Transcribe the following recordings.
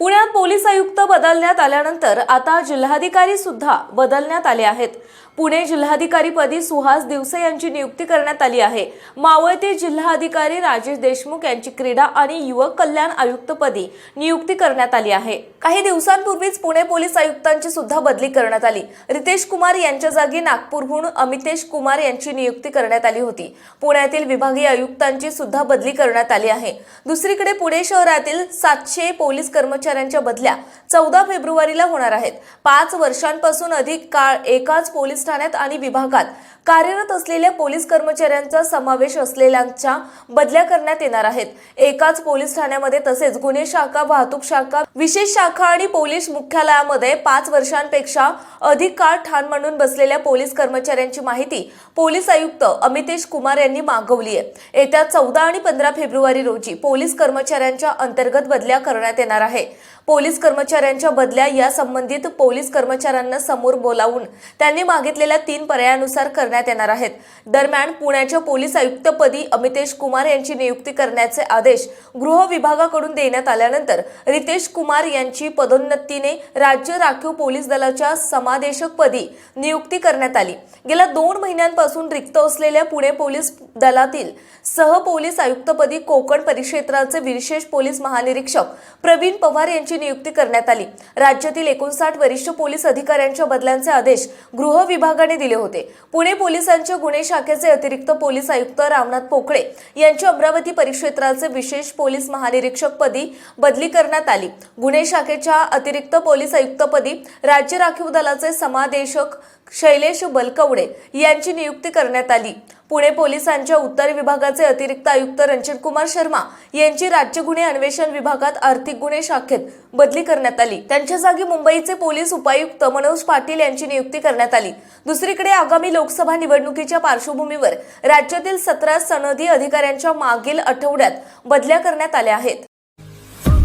पुण्यात पोलीस आयुक्त बदलण्यात आल्यानंतर आता जिल्हाधिकारी सुद्धा बदलण्यात आले आहेत. पुणे जिल्हाधिकारीपदी सुहास दिवसे यांची नियुक्ती करण्यात आली आहे. मावळते जिल्हाधिकारी राजेश देशमुख यांची क्रीडा आणि युवक कल्याण आयुक्तपदी नियुक्ती करण्यात आली आहे. काही दिवसांपूर्वीच पुणे पोलीस आयुक्तांची सुद्धा बदली करण्यात आली. रितेश कुमार यांच्या जागी नागपूरहून अमितेश कुमार यांची नियुक्ती करण्यात आली होती. पुण्यातील विभागीय आयुक्तांची सुद्धा बदली करण्यात आली आहे. दुसरीकडे पुणे शहरातील सातशे पोलीस कर्मचारी कर्मचाऱ्यांच्या बदल्या चौदा फेब्रुवारीला होणार आहेत. पाच वर्षांपासून अधिक काळ एकाच पोलीस ठाण्यात आणि विभागात. कार्यरत असलेल्या पोलीस कर्मचाऱ्यांचा समावेश असलेल्यांच्या बदल्या करण्यात येणार आहेत. एकाच पोलीस ठाण्यामध्ये तसेच गुन्हे शाखा वाहतूक शाखा विशेष शाखा आणि पोलीस मुख्यालयामध्ये पाच वर्षांपेक्षा अधिक काळ ठाण म्हणून बसलेल्या पोलीस कर्मचाऱ्यांची माहिती पोलीस आयुक्त अमितेश कुमार यांनी मागवली आहे. येत्या चौदा आणि पंधरा फेब्रुवारी रोजी पोलीस कर्मचाऱ्यांच्या अंतर्गत बदल्या करण्यात येणार आहे. पोलीस कर्मचाऱ्यांच्या बदल्या या संबंधित पोलीस कर्मचाऱ्यांना समोर बोलावून त्यांनी मागितलेल्या तीन पर्यायानुसार कर करण्यात येणार आहेत. दरम्यान पुण्याच्या पोलीस आयुक्तपदी अमितेश कुमार यांची नियुक्ती करण्याचे आदेश गृह विभागाकडून देण्यात आल्यानंतर रितेश कुमार यांची पदोन्नतीने राज्य राखीव पोलीस दलाच्या समादेशकपदी नियुक्ती करण्यात आली. गेल्या दोन महिन्यांपासून रिक्त असलेल्या पुणे पोलीस दलातील सह पोलीस आयुक्तपदी कोकण परिक्षेत्राचे विशेष पोलीस महानिरीक्षक प्रवीण पवार यांची नियुक्ती करण्यात आली. राज्यातील एकोणसाठ वरिष्ठ पोलीस अधिकाऱ्यांच्या बदल्यांचे आदेश गृह विभागाने दिले होते. पुणे पोलिसांच्या गुन्हे शाखेचे अतिरिक्त पोलीस आयुक्त रामनाथ पोकळे यांची अमरावती परिक्षेत्राचे विशेष पोलीस महानिरीक्षक पदी बदली करण्यात आली. गुन्हे शाखेच्या अतिरिक्त पोलीस आयुक्तपदी राज्य राखीव दलाचे समादेशक शैलेश बलकवडे यांची नियुक्ती करण्यात आली. पुणे पोलिसांच्या उत्तर विभागाचे अतिरिक्त आयुक्त रणजित कुमार शर्मा यांची राज्य गुन्हे अन्वेषण विभागात आर्थिक गुन्हे शाखेत बदली करण्यात आली. त्यांच्या जागी मुंबईचे पोलीस उपायुक्त मनोज पाटील यांची नियुक्ती करण्यात आली. दुसरीकडे आगामी लोकसभा निवडणुकीच्या पार्श्वभूमीवर राज्यातील सतरा सनदी अधिकाऱ्यांच्या मागील आठवड्यात बदल्या करण्यात आल्या आहेत.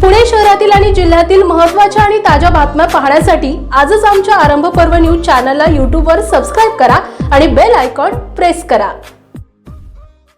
पुणे शहरातील आणि जिल्ह्यातील महत्त्वाच्या आणि ताज्या बातम्या पाहण्यासाठी आजच आमच्या आरंभ पर्व न्यूज चॅनलला यूट्यूबवर सबस्क्राईब करा आणि बेल आयकॉन प्रेस करा.